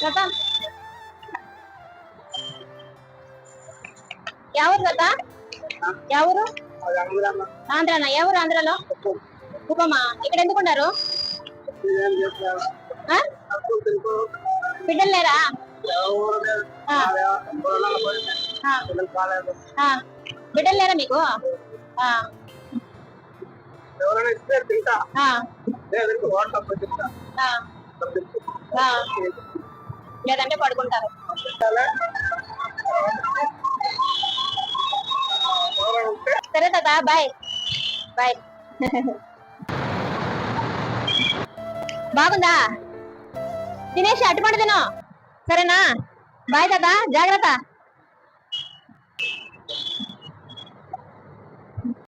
తాత ఎవరు తాత ఎవరు? ఆంధ్రానా? ఎవరు ఆంధ్రాలో? ఉపమా. ఇక్కడ ఎందుకున్నారు బిడ్డలు లేరా? బిడ్డలు లేరా మీకు? ఎవరైనా తింటా లేదంటే పడుకుంటారు. సరే కదా బాయ్. బాయ్. బాగుందా? తినేసి అటుపడి తిను. సరేనా? బాయ్ తాత జాగ్రత్త.